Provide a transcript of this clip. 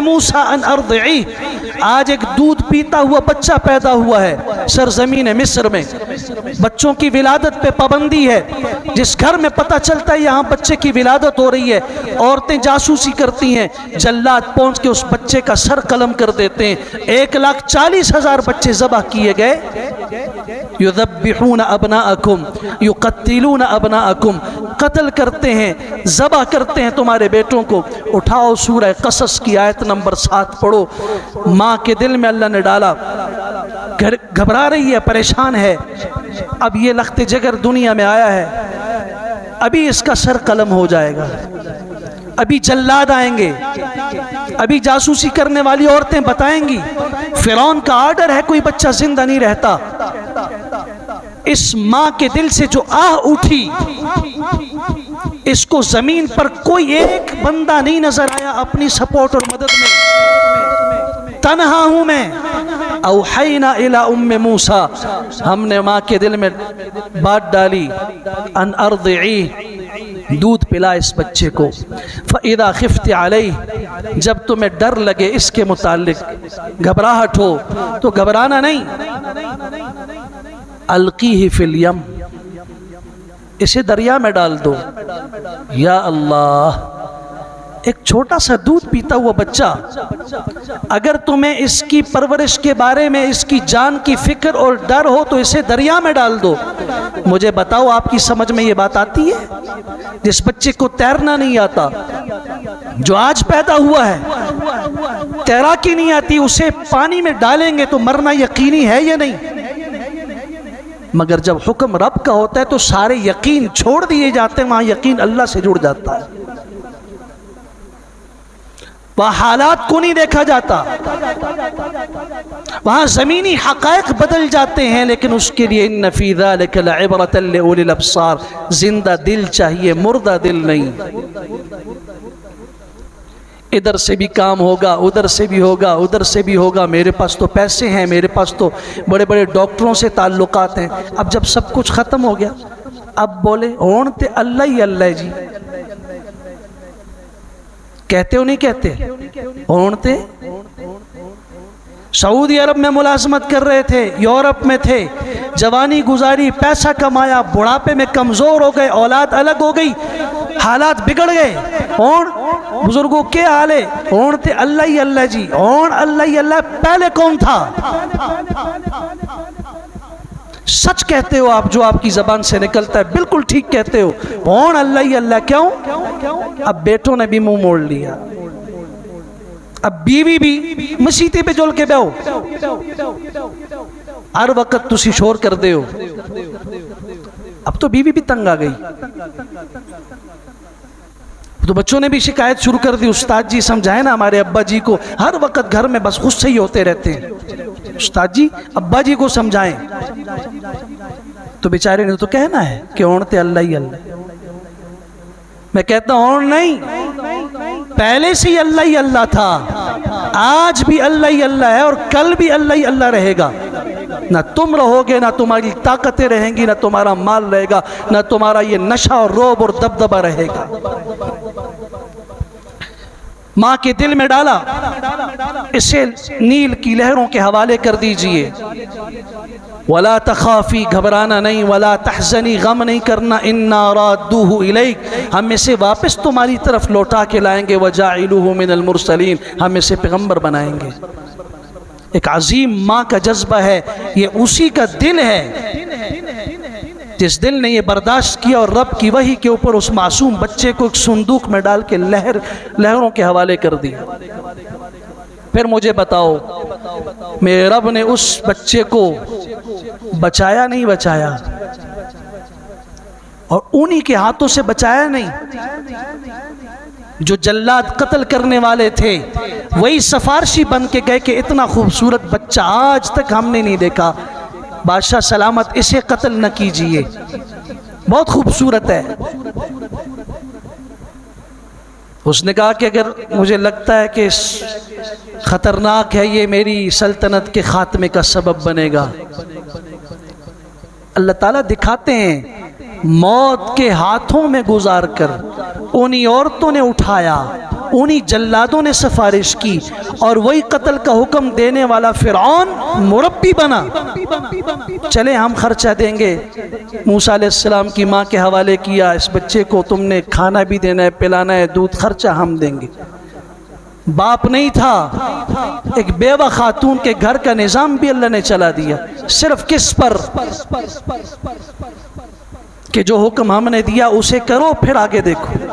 मूसा आज एक दूध पीता हुआ बच्चा पैदा हुआ है सरजमीन मिस्र में। बच्चों की विलादत पे पाबंदी है। जिस घर में पता चलता है यहाँ बच्चे की विलादत हो रही है। औरतें जासूसी करती हैं। जल्लाद पहुँच के उस बच्चे का सर कलम कर देते हैं। एक लाख चालीस हज़ार बच्चे जबा किए गए। युदबिहून अबना अकुम युकतिलून अबना अकुम कत्ल करते हैं जबा करते हैं तुम्हारे बेटों को। उठाओ सूरह कसस की आयत नंबर सात पढ़ो। माँ के दिल में अल्लाह ने डाला, घर घबरा रही है, परेशान है। अब ये लखते जगर दुनिया में आया है। अभी इसका सर कलम हो जाएगा। अभी जल्लाद आएँगे। अभी जासूसी करने वाली औरतें बताएँगी, फिरौन का आर्डर है, कोई बच्चा ज़िंदा नहीं रहता। इस माँ के दिल से जो आह उठी, इसको ज़मीन पर कोई एक बंदा नहीं नज़र आया अपनी सपोर्ट और मदद में। तनहा हूँ मैं। अवहैना इला उम्म मूसा। हमने माँ के दिल में बात डाली। अन अर्दई, दूध पिला इस बच्चे को। फ़ैदा खिफ्त अलई जब तुम्हें डर लगे इसके मुतालिक, घबराहट हो तो घबराना नहीं। अलकी ही फिलियम इसे दरिया में डाल दो। या अल्लाह, एक छोटा सा दूध पीता हुआ बच्चा, अगर तुम्हें इसकी परवरिश के बारे में, इसकी जान की फ़िक्र और डर हो तो इसे दरिया में डाल दो। मुझे बताओ, आपकी समझ में ये बात आती है? जिस बच्चे को तैरना नहीं आता, जो आज पैदा हुआ है, तैराकी नहीं आती, उसे पानी में डालेंगे तो मरना यकीनी है या नहीं? मगर जब हुक्म रब का होता है तो सारे यकीन छोड़ दिए जाते हैं, वहाँ यकीन अल्लाह से जुड़ जाता है। वहाँ हालात को नहीं देखा जाता। वहाँ जमीनी हकायक बदल जाते हैं, लेकिन उसके लिए इन नफीदा अबसार ज़िंदा दिल चाहिए, मुर्दा दिल नहीं। इधर से भी काम होगा, उधर से भी होगा, उधर से भी होगा। मेरे पास तो पैसे हैं, मेरे पास तो बड़े बड़े डॉक्टरों से ताल्लुकात हैं। अब जब सब कुछ ख़त्म हो गया, अब बोले, ओण ते अल्लाह ही अल्लाह जी। कहते हो, नहीं कहते? ओण ते? सऊदी अरब में मुलाजमत कर रहे थे, यूरोप में थे। जवानी गुजारी, पैसा कमाया, बुढ़ापे में कमज़ोर हो गए, औलाद अलग हो गई। हालात बिगड़ गए। और बुज़ुर्गों, के हाल? और थे अल्लाह ही अल्लाह जी। और अल्लाह ही अल्लाह, पहले कौन था? सच कहते हो आप जो आपकी जबान से निकलता है, बिल्कुल ठीक कहते हो। कौन अल्लाह ही अल्लाह, क्यों? अब बेटों ने भी मुँह मोड़ लिया। अब बीवी भी मसीते पे जोल के बहो। हर वक्त तुसी शोर कर दे हो। अब तो बीवी भी तंग आ गई। तो बच्चों ने भी शिकायत शुरू कर दी, उस्ताद जी, समझाए ना हमारे अब्बा जी को। हर वक्त घर में बस गुस्से ही होते रहते हैं। उस्ताद जी, अब्बा जी को समझाएँ। तो बेचारे ने तो कहना है कि ओणते अल्लाह ही अल्लाह। मैं कहता हूँ नहीं। पहले से ही अल्लाह ही अल्लाह था। आज भी अल्लाह ही अल्लाह है और कल भी अल्लाह ही अल्लाह रहेगा। ना तुम रहोगे, ना तुम्हारी ताकतें रहेंगी, ना तुम्हारा माल रहेगा, ना तुम्हारा ये नशा और रोब और दबदबा रहेगा। माँ के दिल में डाला, इसे नील की लहरों के हवाले कर दीजिए। वला तखाफी, घबराना नहीं, वला तहजनी, गम नहीं करना, इन्ना रादूहु इलैक। हम इसे वापस तुम्हारी तरफ़ लौटा के लाएँगे, वजाइलुहु मिनल मुरसलीन। हम इसे पैगंबर बनाएँगे। एक अजीम माँ का जज्बा है, ये उसी का दिल है जिस दिल ने ये बर्दाश्त किया और रब की वही के ऊपर उस मासूम बच्चे को एक संदूक में डाल के लहर, लहरों के हवाले कर दिया फिर मुझे बताओ, मेरे रब ने उस बच्चे को बचाया नहीं बचाया? और उन्हीं के हाथों से बचाया नहीं? जो जल्लाद कत्ल करने वाले थे, वही सफारशी बन के गए कि इतना खूबसूरत बच्चा आज तक हमने नहीं देखा। बादशाह, सलामत, इसे कत्ल न कीजिए। बहुत खूबसूरत है। उसने कहा कि अगर मुझे लगता है कि ख़तरनाक है, ये मेरी सल्तनत के ख़ात्मे का सबब बनेगा। अल्लाह ताला दिखाते हैं, मौत के हाथों में गुजार कर, उन्हीं औरतों ने उठाया, उन्हीं जल्लादों ने सिफारिश की, और वही कत्ल का हुक्म देने वाला फिरौन मुरब्बी बना। चले, हम खर्चा देंगे। मूसा अलैहिस्सलाम की माँ के हवाले किया, इस बच्चे को तुमने खाना भी देना है, पिलाना है, दूध खर्चा हम देंगे। बाप नहीं था, एक बेवा खातून के घर का निज़ाम भी अल्लाह ने चला दिया। सिर्फ़ किस पर? कि जो हुक्म हमने दिया, उसे करो, फिर आगे देखो।